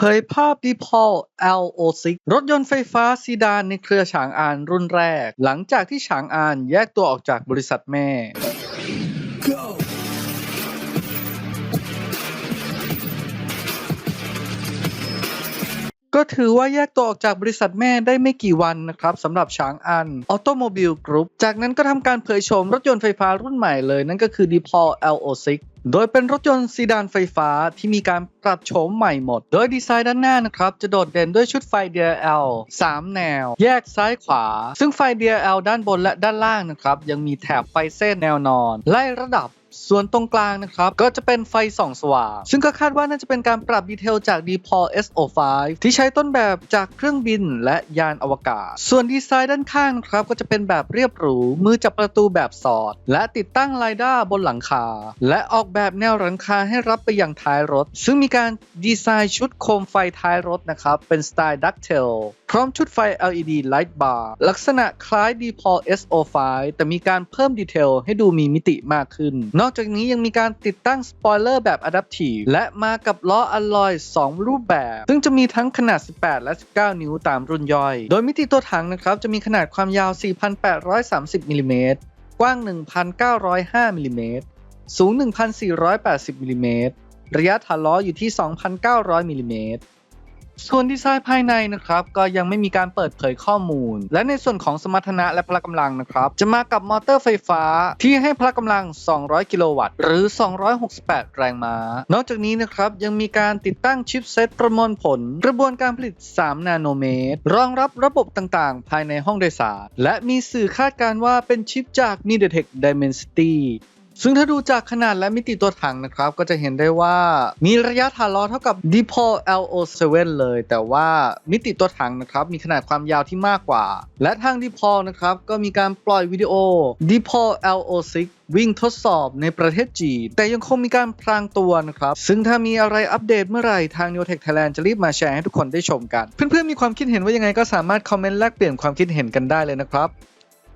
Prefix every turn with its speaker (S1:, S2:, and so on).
S1: เผยภาพ d e p a u l L06 รถยนต์ไฟฟ้าซีดานในเครือฉางอานรุ่นแรก หลังจากที่ฉางอานแยกตัวออกจากบริษัทแม่ ก็ถือว่าแยกตัวออกจากบริษัทแม่ได้ไม่กี่วันนะครับสำหรับช้างอันออโตโมบิลกรุ๊ปจากนั้นก็ทำการเผยโฉมรถยนต์ไฟฟ้ารุ่นใหม่เลย นั่นก็คือ d e p a u l L06 โดยเป็นรถยนต์ซีดานไฟฟ้าที่มีการปรับโฉมใหม่หมด โดยดีไซน์ด้านหน้านะครับ จะโดดเด่นด้วยชุดไฟ DRL 3 แนว แยกซ้ายขวา ซึ่งไฟ DRL ด้านบนและด้านล่างนะครับ ยังมีแถบไฟเส้นแนวนอน ไล่ระดับส่วนตรงกลางนะครับ ก็จะเป็นไฟส่องสว่าง ซึ่งก็คาดว่าน่าจะเป็นการปรับดีเทลจาก d p o l SO5 ที่ใช้ต้นแบบจากเครื่องบินและยานอวกาศ ส่วนดีไซน์ด้านข้างนะครับ ก็จะเป็นแบบเรียบหรู มือจับประตูแบบสอด และติดตั้งไลด้าบนหลังคา และออกแบบแนวหลังคาให้รับไปยังท้ายรถ ซึ่งมีการดีไซน์ชุดโคมไฟท้ายรถนะครับ เป็นสไตล์ดักเทลพร้อมชุดไฟ LED Light Bar ลักษณะคล้าย d p o l SO5 แต่มีการเพิ่มดีเทลให้ดูมีมิติมากขึ้นนอกจากนี้ยังมีการติดตั้งสปอยเลอร์แบบ Adaptive และมากับล้ออลลอย 2 รูปแบบ ซึ่งจะมีทั้งขนาด 18 และ 19 นิ้วตามรุ่นย่อย โดยมิติตัวถังนะครับ จะมีขนาดความยาว 4,830มิลลิเมตรกว้าง 1,905มิลลิเมตรสูง 1,480มิลลิเมตรระยะฐานล้ออยู่ที่ 2,900มิลลิเมตร ส่วนดีไซน์ภายในนะครับก็ยังไม่มีการเปิดเผยข้อมูล และในส่วนของสมรรถนะและพละกำลังนะครับจะมากับมอเตอร์ไฟฟ้าที่ให้พละกำลัง 200 กิโลวัตต์หรือ 268 แรงม้า นอกจากนี้นะครับยังมีการติดตั้งชิปเซตประมวลผล กระบวนการผลิต 3 นาโนเมตร รองรับระบบต่างๆ ภายในห้องโดยสาร และมีสื่อคาดการว่าเป็นชิปจาก MediaTek Dimensity ซึ่งถ้าดูจากขนาดและมิติตัวถังนะครับ ก็จะเห็นได้ว่ามีระยะฐานล้อเท่ากับ d p o l LO7 เลย แต่ว่ามิติตัวถังนะครับ มีขนาดความยาวที่มากกว่า และทาง d p o l นะครับ ก็มีการปล่อยวิดีโอ d p o l LO6 วิ่งทดสอบในประเทศจีน แต่ยังคงมีการพรางตัวนะครับ ซึ่งถ้ามีอะไรอัปเดตเมื่อไหร่ ทาง Neotech Thailand จะรีบมาแชร์ให้ทุกคนได้ชมกัน เพื่อนๆมีความคิดเห็นว่ายังไงก็สามารถคอมเมนต์แลกเปลี่ยนความคิดเห็นกันได้เลยนะครับ